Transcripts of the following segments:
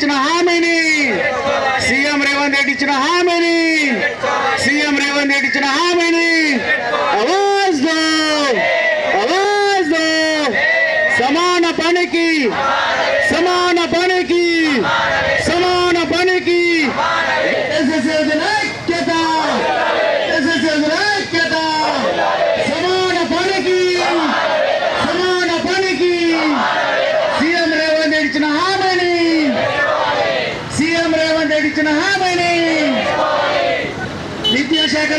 ఇచ్చిన హామీని సీఎం రేవంత్ రెడ్డి ఇచ్చిన హామీని సీఎం రేవంత్ రెడ్డి ఇచ్చిన హామీని ఆవాజ్ దో ఆవాజ్ దో సమాన పనికి సమాన పనికి. సమాన పనికి ఎస్ఎస్ఎల్ ఐక్యత ఎస్ఎస్ఎల్ ఐక్యత. సమాన పనికి సమాన పనికి. సీఎం రేవంత్ రెడ్డి ఇచ్చిన హామీని సీఎం రేవంత్ రెడ్డి ఇచ్చిన హామీని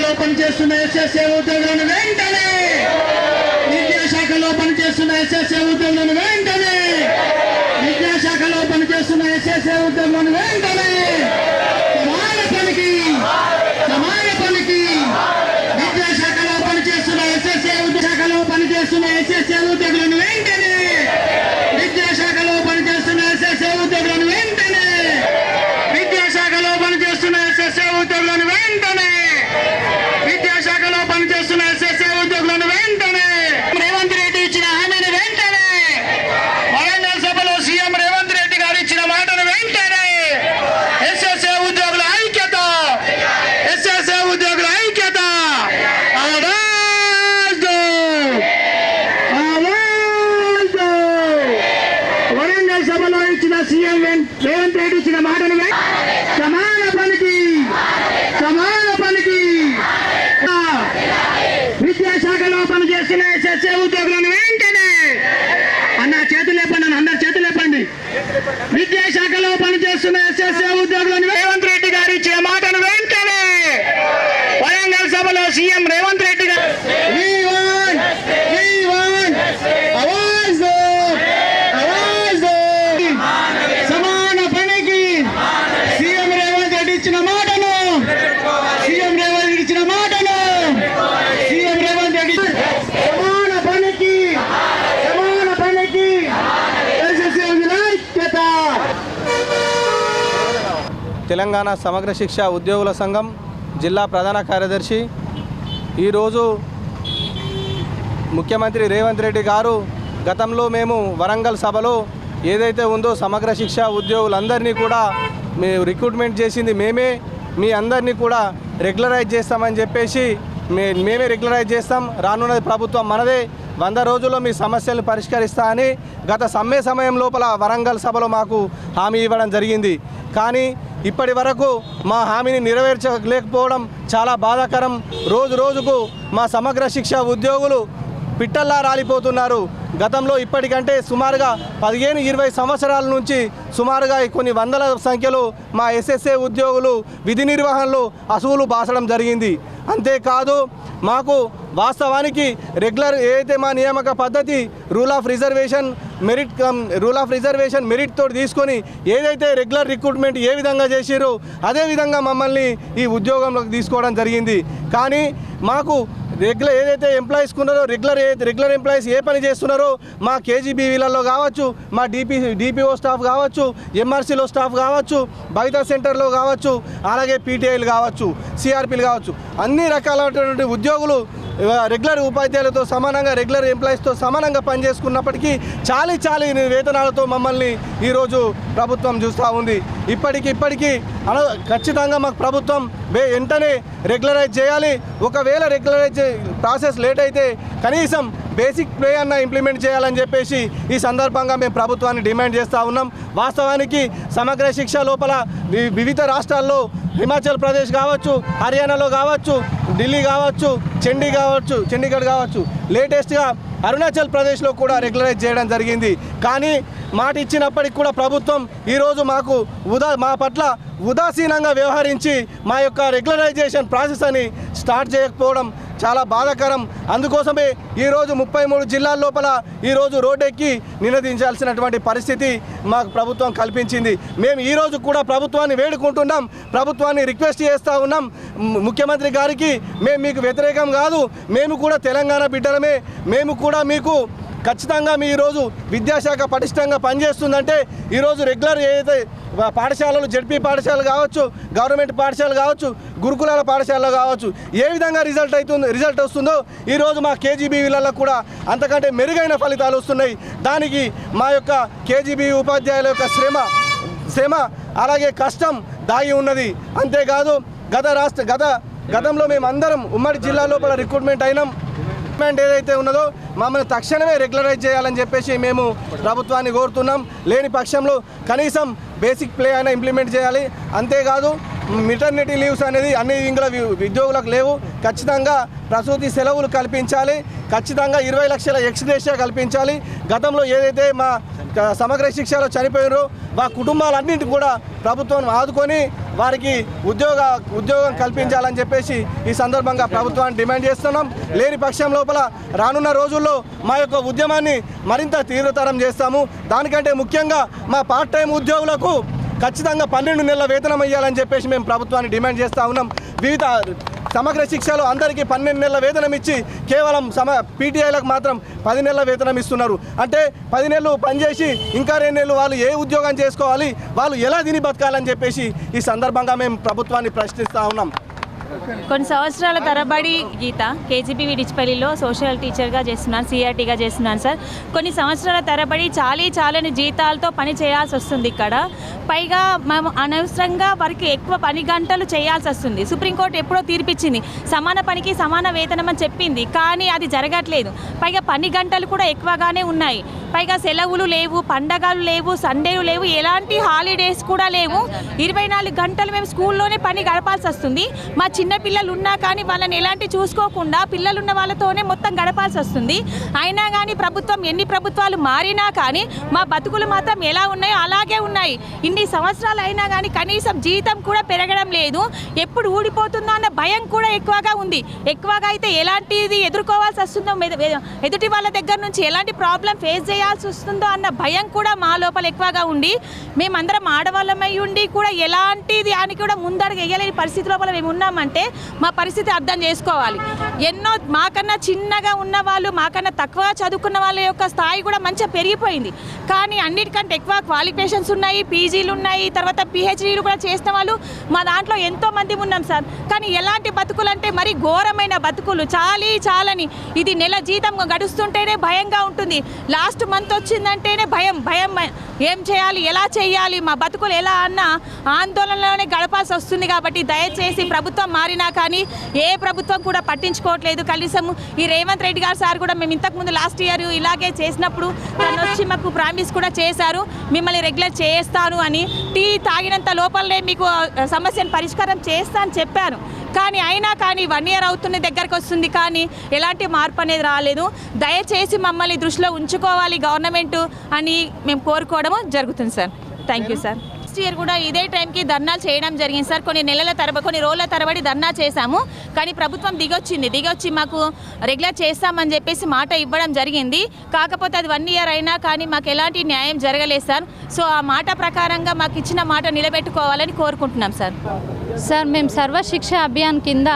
శాఖలో పనిచేస్తున్న ఎస్ఎస్ఏ ఉద్యోగులను వెంటనే విద్యాశాఖలో పనిచేస్తున్న ఎస్ఎస్ఏ ఉద్యోగులను వెంటనే విద్యాశాఖలో పనిచేస్తున్న ఎస్ఎస్ఏ ఉద్యోగులను వెంటనే సమాన పనికి సమాన పనికి విద్యాశాఖలో పనిచేస్తున్న ఎస్ఎస్ఏ ఉద్యోగాలో పనిచేస్తున్న ఎస్ఎస్ఏ ఉద్యోగులను వెంటనే విద్యాశాఖలో పనిచేస్తున్న ఎస్ఎస్ఏ ఉద్యోగులను వెంటనే విద్యాశాఖలో పనిచేస్తున్న ఎస్ఎస్ఏ ఉద్యోగులను వెంటనే విద్యాశాఖలో పనిచేస్తున్న ఎస్ఎస్ఏ ఉద్యోగులను వెంటనే రేవంత్ రెడ్డి ఇచ్చిన హామీని వెంటనే వరంగల్ సభలో సీఎం రేవంత్ రెడ్డి గారు ఇచ్చిన మాటను వెంటనే ఎస్ఎస్ఏ ఉద్యోగుల ఐక్యత ఎస్ఎస్ఏ ఉద్యోగుల ఐక్యత ఆవాజ్ దో! ఆవాజ్ దో! వరంగల్ ఇచ్చిన సీఎం రేవంత్ రెడ్డి ఇచ్చిన మాటను సమాన పనికి. సమాన పనికి. విద్యాశాఖలో పనిచేస్తున్న ఎస్ఎస్ఏ ఉద్యోగులను వెంటనే అన్న చేతులు లేపండి అందరు చేతులు లేపండి. విద్యాశాఖలో పనిచేస్తున్న ఎస్ఎస్ఏ ఉద్యోగులను రేవంత్ రెడ్డి గారు ఇచ్చిన మాటను వెంటనే వరంగల్ సభలో సీఎం రేవంత్ రెడ్డి గారు We want, we want, Awaaz దో, ఆవాజ్ దో. సమాన పనికి సీఎం రేవంత్ రెడ్డి ఇచ్చిన మాటను సీఎం రేవంత్ రెడ్డి ఇచ్చిన మాటను సీఎం రేవంత్ రెడ్డి సమాన పనికి సమాన పనికి ఎస్ఎస్ఏ ఐక్యత తెలంగాణ సమగ్ర శిక్ష ఉద్యోగుల సంఘం జిల్లా ప్రధాన కార్యదర్శి. ఈరోజు ముఖ్యమంత్రి రేవంత్ రెడ్డి గారు గతంలో మేము వరంగల్ సభలో ఏదైతే ఉందో సమగ్ర శిక్ష ఉద్యోగులందరినీ కూడా మేము రిక్రూట్మెంట్ చేసింది మేమే. మీ అందరినీ కూడా రెగ్యులరైజ్ చేస్తామని చెప్పేసి మే మేమే రెగ్యులరైజ్ చేస్తాం. రానున్నది ప్రభుత్వం మనదే. వంద రోజుల్లో మీ సమస్యలను పరిష్కరిస్తా అని గత సమ్మె సమయం లోపల వరంగల్ సభలో మాకు హామీ ఇవ్వడం జరిగింది. కానీ ఇప్పటి వరకు మా హామీని నెరవేర్చలేకపోవడం చాలా బాధాకరం. రోజు రోజుకు మా సమగ్ర శిక్ష ఉద్యోగులు పిట్టల్లా రాలిపోతున్నారు. గతంలో ఇప్పటికంటే సుమారుగా పదిహేను ఇరవై సంవత్సరాల నుంచి సుమారుగా కొన్ని వందల సంఖ్యలో మా ఎస్ఎస్ఏ ఉద్యోగులు విధి నిర్వహణలో అసువులు బాసడం జరిగింది. అంతేకాదు మాకు వాస్తవానికి రెగ్యులర్ ఏదైతే మా నియామక పద్ధతి rule of reservation merit cum rule of reservation merit తోటి తీసుకొని ఏదైతే రెగ్యులర్ రిక్రూట్మెంట్ ఏ విధంగా చేసిరో అదేవిధంగా మమ్మల్ని ఈ ఉద్యోగంలోకి తీసుకోవడం జరిగింది. కానీ మాకు రెగ్యులర్ ఏదైతే ఎంప్లాయీస్ ఉన్నారో రెగ్యులర్ రెగ్యులర్ ఎంప్లాయీస్ ఏ పని చేస్తున్నారో మా కేజీబీవీలలో కావచ్చు మా డిపి డిపిఓ స్టాఫ్ కావచ్చు ఎంఆర్సీలో స్టాఫ్ కావచ్చు బైతా సెంటర్లో కావచ్చు అలాగే పీటీఐలు కావచ్చు సిఆర్పీలు కావచ్చు అన్ని రకాలైనటువంటి ఉద్యోగులు రెగ్యులర్ ఉపాధ్యాయులతో సమానంగా రెగ్యులర్ ఎంప్లాయీస్తో సమానంగా పనిచేసుకున్నప్పటికీ చాలీ చాలీ వేతనాలతో మమ్మల్ని ఈరోజు ప్రభుత్వం చూస్తూ ఉంది. ఇప్పటికి ఇప్పటికీ అన ఖచ్చితంగా మాకు ప్రభుత్వం వే వెంటనే రెగ్యులరైజ్ చేయాలి. ఒకవేళ రెగ్యులరైజ్ ప్రాసెస్ లేట్ అయితే కనీసం బేసిక్ ప్లే అన్న ఇంప్లిమెంట్ చేయాలని చెప్పేసి ఈ సందర్భంగా మేము ప్రభుత్వాన్ని డిమాండ్ చేస్తూ ఉన్నాం. వాస్తవానికి సమగ్ర శిక్ష లోపల వి- వివిధ రాష్ట్రాల్లో హిమాచల్ ప్రదేశ్ కావచ్చు హర్యానాలో కావచ్చు ఢిల్లీ కావచ్చు చండీ కావచ్చు చండీగఢ్ కావచ్చు. లేటెస్ట్గా అరుణాచల్ ప్రదేశ్లో కూడా రెగ్యులరైజ్ చేయడం జరిగింది. కానీ మాట ఇచ్చినప్పటికి కూడా ప్రభుత్వం ఈరోజు మాకు ఉదా మా పట్ల ఉదాసీనంగా వ్యవహరించి మా యొక్క రెగ్యులరైజేషన్ ప్రాసెస్ అని స్టార్ట్ చేయకపోవడం చాలా బాధాకరం. అందుకోసమే ఈరోజు ముప్పై మూడు జిల్లాల లోపల ఈరోజు రోడ్డెక్కి నినదించాల్సినటువంటి పరిస్థితి మాకు ప్రభుత్వం కల్పించింది. మేము ఈరోజు కూడా ప్రభుత్వాన్ని వేడుకుంటున్నాం. ప్రభుత్వాన్ని రిక్వెస్ట్ చేస్తూ ఉన్నాం. ముఖ్యమంత్రి గారికి మేము మీకు వ్యతిరేకం కాదు. మేము కూడా తెలంగాణ బిడ్డలమే. మేము కూడా మీకు ఖచ్చితంగా మీ ఈరోజు విద్యాశాఖ పటిష్టంగా పనిచేస్తుందంటే ఈరోజు రెగ్యులర్ ఏదైతే పాఠశాలలు జడ్పీ పాఠశాలలు కావచ్చు గవర్నమెంట్ పాఠశాలలు కావచ్చు గురుకులాల పాఠశాలలు కావచ్చు ఏ విధంగా రిజల్ట్ అవుతుంది రిజల్ట్ వస్తుందో ఈరోజు మా కేజీబీవీలలో కూడా అంతకంటే మెరుగైన ఫలితాలు వస్తున్నాయి. దానికి మా యొక్క కేజీబీ ఉపాధ్యాయుల యొక్క శ్రమ శ్రమ అలాగే కష్టం దాగి ఉన్నది. అంతేకాదు గత రాష్ట్ర గత గతంలో మేము అందరం ఉమ్మడి జిల్లా లోపల రిక్రూట్మెంట్ అయినాం. రిక్రూట్మెంట్ ఏదైతే ఉన్నదో మమ్మల్ని తక్షణమే రెగ్యులరైజ్ చేయాలని చెప్పేసి మేము ప్రభుత్వాన్ని కోరుతున్నాం. లేని పక్షంలో కనీసం బేసిక్ ప్లే అయినా ఇంప్లిమెంట్ చేయాలి. అంతేకాదు మిటర్నిటీ లీవ్స్ అనేది అన్ని ఇంకా ఉద్యోగులకు లేవు. ఖచ్చితంగా ప్రసూతి సెలవులు కల్పించాలి. ఖచ్చితంగా ఇరవై లక్షల ఎక్స్గ్రేషియా కల్పించాలి. గతంలో ఏదైతే మా సమగ్ర శిక్షలో చనిపోయారో మా కుటుంబాలన్నింటి కూడా ప్రభుత్వం ఆదుకొని వారికి ఉద్యోగ ఉద్యోగం కల్పించాలని చెప్పేసి ఈ సందర్భంగా ప్రభుత్వాన్ని డిమాండ్ చేస్తున్నాం. లేని పక్షం లోపల రానున్న రోజుల్లో మా యొక్క ఉద్యమాన్ని మరింత తీవ్రతరం చేస్తాము. దానికంటే ముఖ్యంగా మా పార్ట్ టైం ఉద్యోగులకు ఖచ్చితంగా పన్నెండు నెలల వేతనం ఇవ్వాలని చెప్పేసి మేము ప్రభుత్వాన్ని డిమాండ్ చేస్తూ ఉన్నాం. వివిధ సమగ్ర శిక్షలో అందరికీ పన్నెండు నెలల వేతనం ఇచ్చి కేవలం సమ పీటీఐలకు మాత్రం పది నెలల వేతనం ఇస్తున్నారు. అంటే పది నెలలు పనిచేసి ఇంకా రెండు నెలలు వాళ్ళు ఏ ఉద్యోగం చేసుకోవాలి వాళ్ళు ఎలా తిని బతకాలని చెప్పేసి ఈ సందర్భంగా మేము ప్రభుత్వాన్ని ప్రశ్నిస్తూ ఉన్నాం. కొన్ని సంవత్సరాల తరబడి గీత కేజీపీ విడిచిపల్లిలో సోషల్ టీచర్గా చేస్తున్నాను సిఆర్టీగా చేస్తున్నాను సార్. కొన్ని సంవత్సరాల తరబడి చాలీ చాలని జీతాలతో పని చేయాల్సి వస్తుంది ఇక్కడ. పైగా మేము అనవసరంగా వారికి ఎక్కువ పని గంటలు చేయాల్సి వస్తుంది. సుప్రీంకోర్టు ఎప్పుడో తీర్పిచ్చింది. సమాన పనికి సమాన వేతనం అని చెప్పింది. కానీ అది జరగట్లేదు. పైగా పని గంటలు కూడా ఎక్కువగానే ఉన్నాయి. పైగా సెలవులు లేవు పండగలు లేవు సండేలు లేవు ఎలాంటి హాలిడేస్ కూడా లేవు. ఇరవై నాలుగు గంటలు మేము స్కూల్లోనే పని గడపాల్సి వస్తుంది. మా చిన్న పిల్లలు ఉన్నా కానీ వాళ్ళని ఎలాంటి చూసుకోకుండా పిల్లలున్న వాళ్ళతోనే మొత్తం గడపాల్సి వస్తుంది. అయినా కానీ ప్రభుత్వం ఎన్ని ప్రభుత్వాలు మారినా కానీ మా బతుకులు మాత్రం ఎలా ఉన్నాయో అలాగే ఉన్నాయి. ఇన్ని సంవత్సరాలు అయినా కానీ కనీసం జీతం కూడా పెరగడం లేదు. ఎప్పుడు ఊడిపోతుందో అన్న భయం కూడా ఎక్కువగా ఉంది. ఎక్కువగా అయితే ఎలాంటిది ఎదుర్కోవాల్సి వస్తుందో ఎదుటి వాళ్ళ దగ్గర నుంచి ఎలాంటి ప్రాబ్లం ఫేస్ చేయాల్సి వస్తుందో అన్న భయం కూడా మా లోపల ఎక్కువగా ఉండి మేమందరం ఆడవాళ్ళమై ఉండి కూడా ఎలాంటిది అని కూడా ముందడుగు వేయలేని పరిస్థితి లోపల మేము ఉన్నామంటే అంటే మా పరిస్థితి అర్థం చేసుకోవాలి. ఎన్నో మాకన్నా చిన్నగా ఉన్న వాళ్ళు మాకన్నా తక్కువ చదువుకున్న వాళ్ళ యొక్క స్థాయి కూడా మంచిగా పెరిగిపోయింది. కానీ అన్నిటికంటే ఎక్కువ క్వాలిఫికేషన్స్ ఉన్నాయి పీజీలు ఉన్నాయి తర్వాత పిహెచ్డీలు కూడా చేసిన వాళ్ళు మా దాంట్లో ఎంతో మంది ఉన్నాం సార్. కానీ ఎలాంటి బతుకులు అంటే మరి ఘోరమైన బతుకులు చాలి చాలని. ఇది నెల జీతం గడుస్తుంటేనే భయంగా ఉంటుంది. లాస్ట్ మంత్ వచ్చిందంటేనే భయం భయం. ఏం చేయాలి ఎలా చేయాలి మా బతుకులు ఎలా అన్న ఆందోళనలోనే గడపాల్సి వస్తుంది కాబట్టి దయచేసి ప్రభుత్వం మారినా కానీ ఏ ప్రభుత్వం కూడా పట్టించుకోవట్లేదు. కనీసం ఈ రేవంత్ రెడ్డి గారు సార్ కూడా మేము ఇంతకుముందు లాస్ట్ ఇయర్ ఇలాగే చేసినప్పుడు తను వచ్చి మాకు ప్రామిస్ కూడా చేశారు. మిమ్మల్ని రెగ్యులర్ చేస్తాను అని టీ తాగినంత లోపలనే మీకు సమస్యను పరిష్కారం చేస్తా అని చెప్పాను. కానీ అయినా కానీ వన్ ఇయర్ అవుతున్న దగ్గరకు వస్తుంది కానీ ఎలాంటి మార్పు అనేది రాలేదు. దయచేసి మమ్మల్ని దృష్టిలో ఉంచుకోవాలి గవర్నమెంట్ అని మేము కోరుకోవడము జరుగుతుంది sir. Thank you sir last year కూడా ఇదే టైంకి ధర్నాలు చేయడం జరిగింది సార్. కొన్ని నెలల తరబడి కొన్ని రోజుల తరబడి ధర్నా చేశాము. కానీ ప్రభుత్వం దిగొచ్చింది. దిగొచ్చి మాకు రెగ్యులర్ చేస్తామని చెప్పేసి మాట ఇవ్వడం జరిగింది. కాకపోతే అది వన్ ఇయర్ అయినా కానీ మాకు ఎలాంటి న్యాయం జరగలేదు సార్. సో ఆ మాట ప్రకారంగా మాకు ఇచ్చిన మాట నిలబెట్టుకోవాలని కోరుకుంటున్నాం సార్. సార్ మేము సర్వశిక్ష అభియాన్ కింద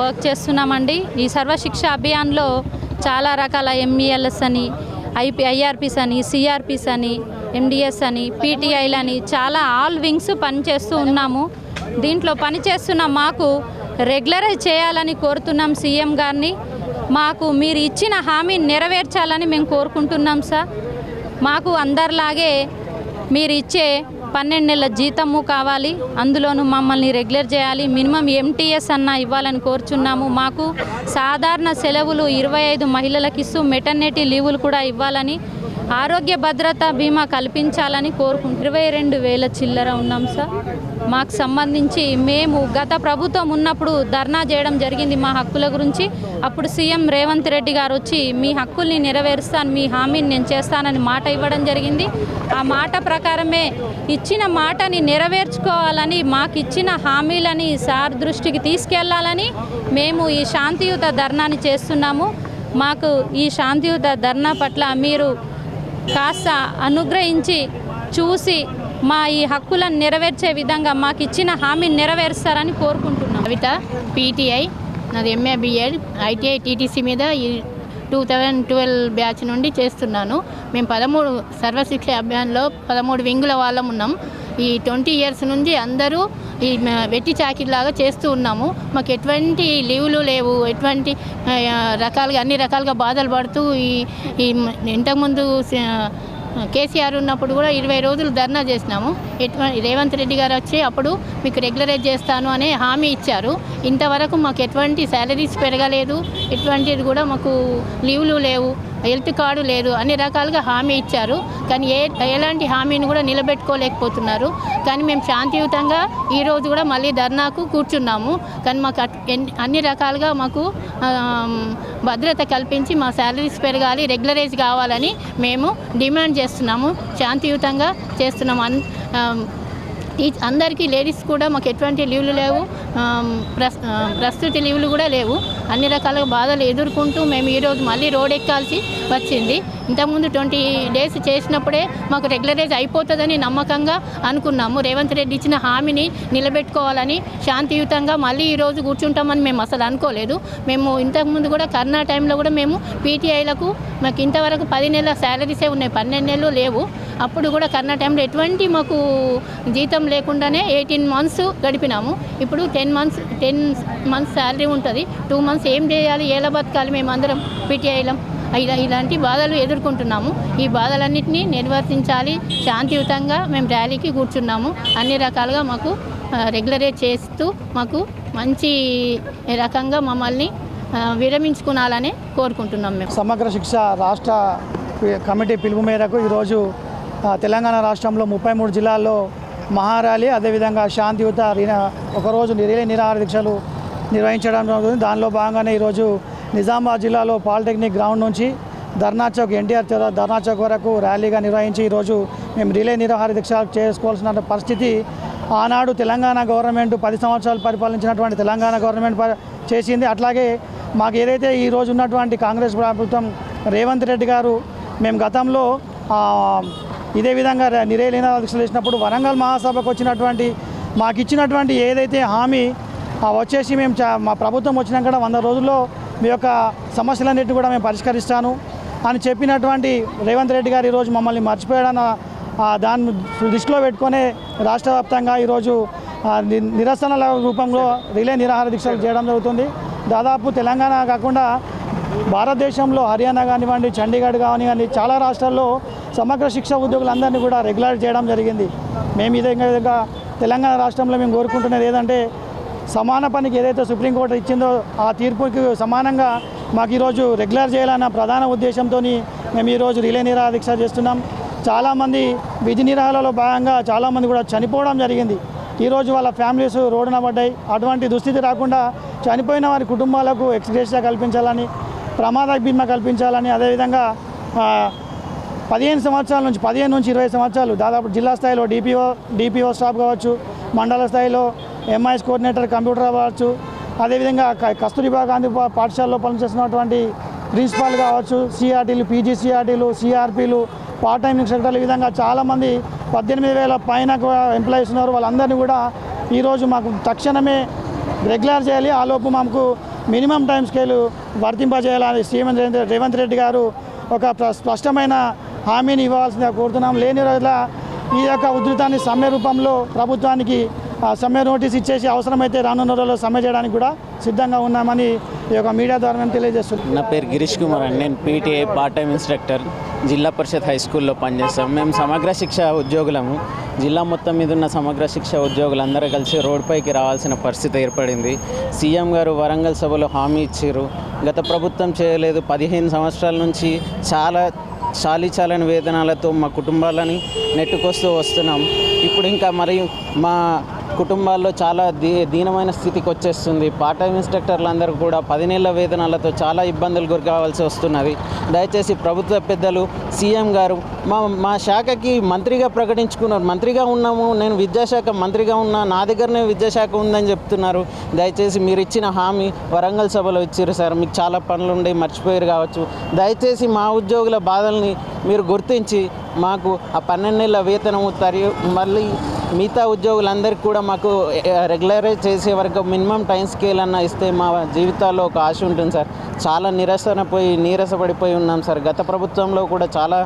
వర్క్ చేస్తున్నామండి. ఈ సర్వశిక్ష అభియాన్లో చాలా రకాల ఎంఈఎల్ఎస్ అని ఐపీ ఐఆర్పీస్ అని సిఆర్పీస్ అని ఎండిఎస్ అని పీటీఐలు అని చాలా ఆల్ వింగ్స్ పనిచేస్తూ ఉన్నాము. దీంట్లో పనిచేస్తున్న మాకు రెగ్యులరైజ్ చేయాలని కోరుతున్నాం సీఎం గారిని. మాకు మీరు ఇచ్చిన హామీ నెరవేర్చాలని మేము కోరుకుంటున్నాం సార్. మాకు అందరిలాగే మీరు ఇచ్చే పన్నెండు నెలల జీతము కావాలి. అందులోనూ మమ్మల్ని రెగ్యులర్ చేయాలి. మినిమం ఎంటీఎస్ అన్న ఇవ్వాలని కోరుచున్నాము. మాకు సాధారణ సెలవులు ఇరవై ఐదు మహిళలకు ఇస్తూ మెటర్నిటీ లీవులు కూడా ఇవ్వాలని ఆరోగ్య భద్రత బీమా కల్పించాలని కోరుకుంటు ఇరవై రెండు వేల చిల్లర ఉన్నాం సార్. మాకు సంబంధించి మేము గత ప్రభుత్వం ఉన్నప్పుడు ధర్నా చేయడం జరిగింది మా హక్కుల గురించి. అప్పుడు సీఎం రేవంత్ రెడ్డి గారు వచ్చి మీ హక్కుల్ని నెరవేరుస్తాను మీ హామీని నేను చేస్తానని మాట ఇవ్వడం జరిగింది. ఆ మాట ప్రకారమే ఇచ్చిన మాటని నెరవేర్చుకోవాలని మాకు ఇచ్చిన హామీలని సార్ దృష్టికి తీసుకెళ్ళాలని మేము ఈ శాంతియుత ధర్నాని చేస్తున్నాము. మాకు ఈ శాంతియుత ధర్నా పట్ల మీరు కాస్త అనుగ్రహించి చూసి మా ఈ హక్కులను నెరవేర్చే విధంగా మాకు ఇచ్చిన హామీని నెరవేరుస్తారని కోరుకుంటున్నాం. కవిత పీటీఐ నాది ఎంఏ బిఎడ్ ఐటీఐ టీటీసీ మీద ఈ టూ థౌజండ్ ట్వెల్వ్ బ్యాచ్ నుండి చేస్తున్నాను. మేము పదమూడు సర్వశిక్ష అభియాన్లో పదమూడు వింగుల వాళ్ళం ఉన్నాం. ఈ ట్వంటీ ఇయర్స్ నుంచి అందరూ ఈ వెట్టి చాకిలాగా చేస్తూ ఉన్నాము. మాకు ఎటువంటి లీవులు లేవు. ఎటువంటి రకాలుగా అన్ని రకాలుగా బాధలు పడుతూ ఈ ఈ ఇంతకుముందు కేసీఆర్ ఉన్నప్పుడు కూడా ఇరవై రోజులు ధర్నా చేసినాము. ఎటువంటి రేవంత్ రెడ్డి గారు వచ్చి అప్పుడు మీకు రెగ్యులరైజ్ చేస్తాను అనే హామీ ఇచ్చారు. ఇంతవరకు మాకు ఎటువంటి శాలరీస్ పెరగలేదు. ఎటువంటిది కూడా మాకు లీవ్లు లేవు. హెల్త్ కార్డు లేదు. అన్ని రకాలుగా హామీ ఇచ్చారు. కానీ ఏ ఎలాంటి హామీని కూడా నిలబెట్టుకోలేకపోతున్నారు. కానీ మేము శాంతియుతంగా ఈరోజు కూడా మళ్ళీ ధర్నాకు కూర్చున్నాము. కానీ మాకు అన్ని రకాలుగా మాకు భద్రత కల్పించి మా శాలరీస్ పెరగాలి రెగ్యులరైజ్ కావాలని మేము డిమాండ్ చేస్తున్నాము. శాంతియుతంగా చేస్తున్నాము. అన్ ఈ అందరికీ లేడీస్ కూడా మాకు ఎటువంటి లీవ్లు లేవు. ప్రస్ ప్రస్తుత లీవ్లు కూడా లేవు. అన్ని రకాల బాధలు ఎదుర్కొంటూ మేము ఈరోజు మళ్ళీ రోడ్ ఎక్కాల్సి వచ్చింది. ఇంతకుముందు ట్వంటీ డేస్ చేసినప్పుడే మాకు రెగ్యులరైజ్ అయిపోతుందని నమ్మకంగా అనుకున్నాము. రేవంత్ రెడ్డి ఇచ్చిన హామీని నిలబెట్టుకోవాలని శాంతియుతంగా మళ్ళీ ఈరోజు కూర్చుంటామని మేము అసలు అనుకోలేదు. మేము ఇంతకుముందు కూడా కరోనా టైంలో కూడా మేము పీటీఐలకు మాకు ఇంతవరకు పది నెలల శాలరీసే ఉన్నాయి. పన్నెండు నెలలు లేవు. అప్పుడు కూడా కరోనా టైంలో ఎటువంటి మాకు జీతం లేకుండానే ఎయిటీన్ మంత్స్ గడిపినాము. ఇప్పుడు ten months ten months salary ఉంటుంది. టూ మంత్స్ ఏం చేయాలి ఎలా బతకాలి మేము అందరం పీటీఐలం. ఇలా ఇలాంటి బాధలు ఎదుర్కొంటున్నాము. ఈ బాధలన్నింటినీ నిర్వర్తించాలి. శాంతియుతంగా మేము ర్యాలీకి కూర్చున్నాము. అన్ని రకాలుగా మాకు రెగ్యులరేట్ చేస్తూ మాకు మంచి రకంగా మమ్మల్ని విరమించుకునాలని కోరుకుంటున్నాం మేము. సమగ్ర శిక్ష రాష్ట్ర కమిటీ పిలుపు మేరకు ఈరోజు తెలంగాణ రాష్ట్రంలో ముప్పై మూడు జిల్లాల్లో మహారాలి అదేవిధంగా శాంతియుత ఒకరోజు రిలే నిరాహార దీక్షలు నిర్వహించడం జరుగుతుంది. దానిలో భాగంగానే ఈరోజు నిజామాబాద్ జిల్లాలో పాలిటెక్నిక్ గ్రౌండ్ నుంచి ధర్నా చౌక్ ఎన్టీఆర్ ధర్నా చౌక్ వరకు ర్యాలీగా నిర్వహించి ఈరోజు మేము రిలే నిరాహార దీక్ష చేసుకోవాల్సిన పరిస్థితి ఆనాడు తెలంగాణ గవర్నమెంట్ పది సంవత్సరాలు పరిపాలించినటువంటి తెలంగాణ గవర్నమెంట్ ప- చేసింది. అట్లాగే మాకు ఏదైతే ఈరోజు ఉన్నటువంటి కాంగ్రెస్ ప్రభుత్వం రేవంత్ రెడ్డి గారు మేము గతంలో ఇదే విధంగా ర- నిరేలీన దీక్షలు చేసినప్పుడు వరంగల్ మహాసభకు వచ్చినటువంటి మాకు ఇచ్చినటువంటి ఏదైతే హామీ వచ్చేసి మేము చా- మా ప్రభుత్వం వచ్చినాక వంద రోజుల్లో మీ యొక్క సమస్యలన్నింటినీ కూడా మేము పరిష్కరిస్తాను అని చెప్పినటువంటి రేవంత్ రెడ్డి గారు ఈరోజు మమ్మల్ని మర్చిపోయాడన్న దాన్ని దృష్టిలో పెట్టుకునే రాష్ట్ర వ్యాప్తంగా ఈరోజు నిరసనల రూపంలో రిలే నిరాహార దీక్షలు చేయడం జరుగుతుంది. దాదాపు తెలంగాణ కాకుండా భారతదేశంలో హర్యానా కానివ్వండి చండీగఢ్ కానివ్వండి చాలా రాష్ట్రాల్లో సమగ్ర శిక్ష ఉద్యోగులందరినీ కూడా రెగ్యులర్ చేయడం జరిగింది. మేము ఇదే విధంగా తెలంగాణ రాష్ట్రంలో మేము కోరుకుంటున్నది ఏదంటే సమాన పనికి ఏదైతే సుప్రీంకోర్టు ఇచ్చిందో ఆ తీర్పుకి సమానంగా మాకు ఈరోజు రెగ్యులర్ చేయాలన్న ప్రధాన ఉద్దేశంతో మేము ఈరోజు రిలే నిరాహార దీక్ష చేస్తున్నాం. చాలామంది విధి నిర్వహణలో భాగంగా చాలామంది కూడా చనిపోవడం జరిగింది. ఈరోజు వాళ్ళ ఫ్యామిలీస్ రోడ్డున పడ్డాయి. అటువంటి దుస్థితి రాకుండా చనిపోయిన వారి కుటుంబాలకు ఎక్స్గ్రేషియా కల్పించాలని ప్రమాద బీమా కల్పించాలని అదేవిధంగా పదిహేను సంవత్సరాల నుంచి పదిహేను నుంచి ఇరవై సంవత్సరాలు దాదాపు జిల్లా స్థాయిలో డిపిఓ డిపిఓ స్టాఫ్ కావచ్చు మండల స్థాయిలో ఎంఐఎస్ కోఆర్డినేటర్ కంప్యూటర్ కావచ్చు అదేవిధంగా కస్తూరిబా గాంధీ పాఠశాలలో పనిచేస్తున్నటువంటి ప్రిన్సిపాల్ కావచ్చు సిఆర్టీలు పీజీసీఆర్టీలు సిఆర్పీలు పార్ట్ టైం సెక్రటర్లు ఈ విధంగా చాలామంది పద్దెనిమిది వేల పైన ఎంప్లాయీస్ ఉన్నారు. వాళ్ళందరినీ కూడా ఈరోజు మాకు తక్షణమే రెగ్యులర్ చేయాలి. ఆ లోపు మాకు మినిమం టైం స్కేలు వర్తింపజేయాలని సీఎం రేవంత్ రేవంత్ రెడ్డి గారు ఒక స్పష్టమైన హామీని ఇవ్వాల్సిందిగా కోరుతున్నాం. లేని రోజుల ఈ యొక్క ఉధృతాన్ని సమ్మె రూపంలో ప్రభుత్వానికి సమ్మె నోటీస్ ఇచ్చేసి అవసరమైతే రానున్న రోజుల్లో సమ్మె చేయడానికి కూడా సిద్ధంగా ఉన్నామని ఈ యొక్క మీడియా ద్వారా మేము తెలియజేస్తున్నాం. నా పేరు గిరీష్ కుమార్ అండి. నేను పీటీఏ పార్ట్ టైం ఇన్స్ట్రక్టర్ జిల్లా పరిషత్ హై స్కూల్లో పనిచేస్తాం. మేము సమగ్ర శిక్ష ఉద్యోగులము. జిల్లా మొత్తం మీద ఉన్న సమగ్ర శిక్ష ఉద్యోగులందరూ కలిసి రోడ్డుపైకి రావాల్సిన పరిస్థితి ఏర్పడింది. సీఎం గారు వరంగల్ సభలో హామీ ఇచ్చారు గత ప్రభుత్వం చేయలేదు. పదిహేను సంవత్సరాల నుంచి చాలా చాలిచాలని వేతనాలతో మా కుటుంబాలని నెట్టుకొస్తూ వస్తున్నాం. ఇప్పుడు ఇంకా మరి మా కుటుంబాల్లో చాలా దీ దీనమైన స్థితికి వచ్చేస్తుంది. పాట టైం ఇన్స్ట్రక్టర్లందరూ కూడా పది నెలల వేతనాలతో చాలా ఇబ్బందులు గురికావాల్సి వస్తున్నది. దయచేసి ప్రభుత్వ పెద్దలు సీఎం గారు మా మా శాఖకి మంత్రిగా ప్రకటించుకున్నారు. మంత్రిగా ఉన్నాము నేను విద్యాశాఖ మంత్రిగా ఉన్నా నా దగ్గరనే విద్యాశాఖ ఉందని చెప్తున్నారు. దయచేసి మీరు ఇచ్చిన హామీ వరంగల్ సభలో ఇచ్చారు సార్. మీకు చాలా పనులు ఉండే మర్చిపోయారు కావచ్చు. దయచేసి మా ఉద్యోగుల బాధల్ని మీరు గుర్తించి మాకు ఆ పన్నెండు నెలల వేతనము తరి మళ్ళీ మిగతా ఉద్యోగులందరికీ కూడా మాకు రెగ్యులరైజ్ చేసే వరకు మినిమం టైం స్కేల్ అన్న ఇస్తే మా జీవితాల్లో ఒక ఆశ ఉంటుంది సార్. చాలా నిరసన పోయి నీరసపడిపోయి ఉన్నాం సార్. గత ప్రభుత్వంలో కూడా చాలా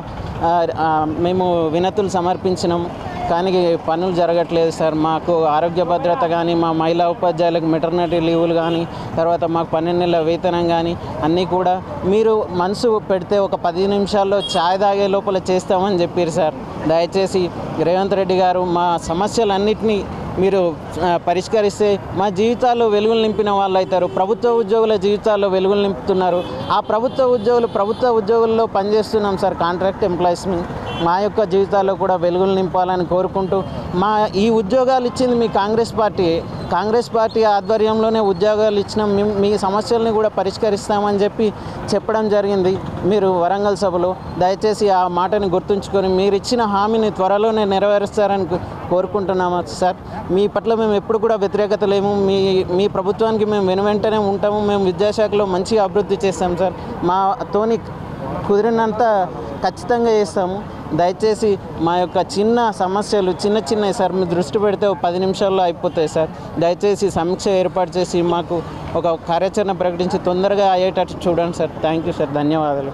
మేము వినతులు సమర్పించినాం. కానీ పనులు జరగట్లేదు సార్. మాకు ఆరోగ్య భద్రత కానీ మా మహిళా ఉపాధ్యాయులకు మెటర్నిటీ లీవులు కానీ తర్వాత మాకు పన్నెండు నెలల వేతనం కానీ అన్నీ కూడా మీరు మనసు పెడితే ఒక పది నిమిషాల్లో ఛాయ్ తాగే లోపల చేస్తామని చెప్పారు సార్. దయచేసి రేవంత్ రెడ్డి గారు మా సమస్యలన్నింటినీ మీరు పరిష్కరిస్తే మా జీవితాల్లో వెలుగులు నింపిన వాళ్ళు అవుతారు. ప్రభుత్వ ఉద్యోగుల జీవితాల్లో వెలుగులు నింపుతున్నారు. ఆ ప్రభుత్వ ఉద్యోగులు ప్రభుత్వ ఉద్యోగుల్లో పనిచేస్తున్నాం సార్ కాంట్రాక్ట్ ఎంప్లాయీస్ని మా యొక్క జీవితాల్లో కూడా వెలుగులు నింపాలని కోరుకుంటూ మా ఈ ఉద్యోగాలు ఇచ్చింది మీ కాంగ్రెస్ పార్టీ. కాంగ్రెస్ పార్టీ ఆధ్వర్యంలోనే ఉద్యోగాలు ఇచ్చిన మీ సమస్యల్ని కూడా పరిష్కరిస్తామని చెప్పి చెప్పడం జరిగింది. మీరు వరంగల్ సభలో దయచేసి ఆ మాటని గుర్తుంచుకొని మీరు ఇచ్చిన హామీని త్వరలోనే నెరవేరుస్తారని కోరుకుంటున్నాము సార్. మీ పట్ల మేము ఎప్పుడు కూడా వ్యతిరేకత లేము. మీ మీ ప్రభుత్వానికి మేము వెను వెంటనే ఉంటాము. మేము విద్యాశాఖలో మంచిగా అభివృద్ధి చేస్తాం సార్. మాతోని కుదిరినంత ఖచ్చితంగా చేస్తాము. దయచేసి మా యొక్క చిన్న సమస్యలు చిన్న చిన్నవి సార్ మీరు దృష్టి పెడితే ఒక పది నిమిషాల్లో అయిపోతాయి సార్. దయచేసి సమీక్ష ఏర్పాటు చేసి మాకు ఒక కార్యాచరణ ప్రకటించి తొందరగా అయ్యేటట్టు చూడండి సార్. Thank you sir. ధన్యవాదాలు.